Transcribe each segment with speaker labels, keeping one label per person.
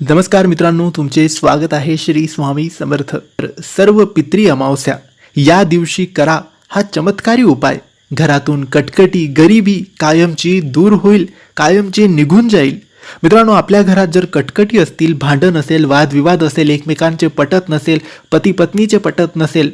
Speaker 1: नमस्कार मित्रांनो तुमचे स्वागत आहे श्री स्वामी समर्थ. सर्व पित्री अमावस्या या दिवशी करा हा चमत्कारी उपाय. घरातून कटकटी गरिबी कायमची दूर होईल कायमची निघून जाईल. मित्रांनो आपल्या घरात जर कटकटी असतील भांडण असेल वादविवाद असेल एकमेकांचे पटत नसेल पती पत्नीचे पटत नसेल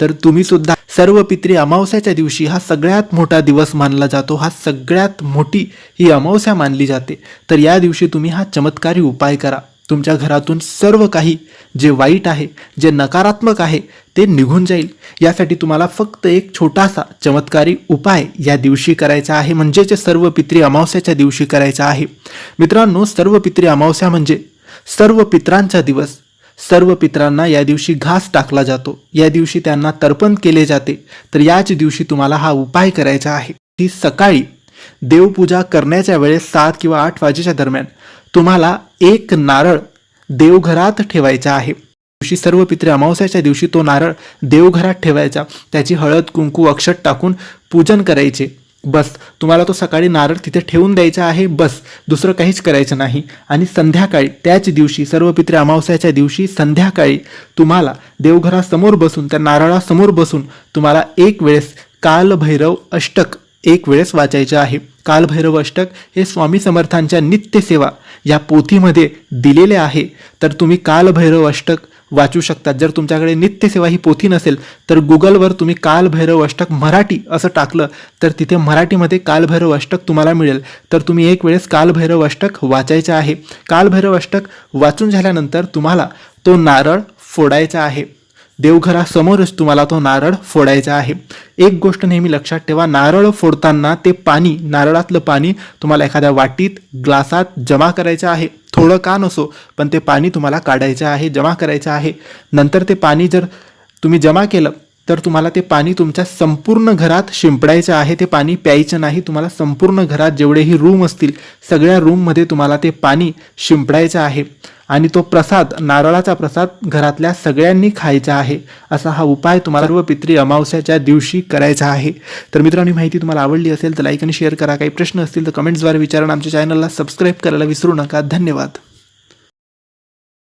Speaker 1: तर तुम्ही सुद्धा सर्व पित्री अमावस्याच्या दिवशी हा सगळ्यात मोठा दिवस मानला जातो. हा सगळ्यात मोठी ही अमावस्या मानली जाते. तर या दिवशी तुम्ही हा चमत्कारी उपाय करा. तुमच्या घरातून सर्व काही जे वाईट आहे जे नकारात्मक आहे ते निघून जाईल. यासाठी तुम्हाला फक्त एक छोटासा चमत्कारी उपाय या दिवशी करायचा आहे. म्हणजेच सर्व पित्री अमावस्याच्या दिवशी करायचा आहे. मित्रांनो सर्व पित्री अमावस्या म्हणजे सर्व पित्रांचा दिवस. सर्व पित्रांना या दिवशी घास टाकला जातो. या दिवशी त्यांना तर्पण केले जाते. तर याच दिवशी तुम्हाला हा उपाय करायचा आहे. ती सकाळी देवपूजा करण्याच्या वेळेस सात किंवा आठ वाजेच्या दरम्यान तुम्हाला एक नारळ देवघरात ठेवायचा आहे. दिवशी सर्व पित्रे अमावस्याच्या दिवशी तो नारळ देवघरात ठेवायचा. त्याची हळद कुंकू अक्षत टाकून पूजन करायचे. बस तुम्हाला तो सकाळी नारळ तिथे ठेवून द्यायचा आहे बस. दुसरं काहीच करायचं नाही. आणि संध्याकाळी त्याच दिवशी सर्व पित्रे अमावस्याच्या दिवशी संध्याकाळी तुम्हाला देवघरासमोर बसून त्या नारळासमोर बसून तुम्हाला एक वेळेस कालभैरव अष्टक एक वेळेस वाचायचं आहे. कालभैरव अष्टक हे स्वामी समर्थांच्या नित्यसेवा या पोथीमध्ये दिलेले आहे. तर तुम्ही कालभैरव अष्टक वाचू शकतात. जर तुमच्याकडे नित्यसेवा ही पोथी नसेल तर गुगलवर तुम्ही कालभैरव अष्टक मराठी असं टाकलं तर तिथे मराठीमध्ये कालभैरव अष्टक तुम्हाला मिळेल. तर तुम्ही एक वेळेस कालभैरव अष्टक वाचायचं आहे. कालभैरव अष्टक वाचून झाल्यानंतर तुम्हाला तो नारळ फोडायचा आहे. देवघरासमोरच तुम्हाला तो नारळ फोडायचा आहे. एक गोष्ट नेहमी लक्षात ठेवा नारळ फोडताना ते पाणी नारळातलं पाणी तुम्हाला एखाद्या वाटीत ग्लासात जमा करायचं आहे. थोडं का नसो पण ते पाणी तुम्हाला काढायचं आहे जमा करायचं आहे. नंतर ते पाणी जर तुम्ही जमा केलं तर तुम्हाला ते पाणी तुमच्या संपूर्ण घरात शिंपडायचं आहे ते पाणी प्यायचं नाही तुम्हाला संपूर्ण घरात जेवढेही रूम असतील सगळ्या रूममध्ये तुम्हाला ते पाणी शिंपडायचं आहे. आणि तो प्रसाद नारळाचा प्रसाद घरातल्या सगळ्यांनी खायचा आहे. असा हा उपाय तुम्हाला सर्व पित्री अमावस्याच्या दिवशी करायचा आहे. तर मित्रांनो माहिती तुम्हाला आवडली असेल तर लाईक आणि शेअर करा. काही प्रश्न असतील तर कमेंट्सद्वारे विचारा आमच्या चॅनलला सबस्क्राईब करायला विसरू नका. धन्यवाद.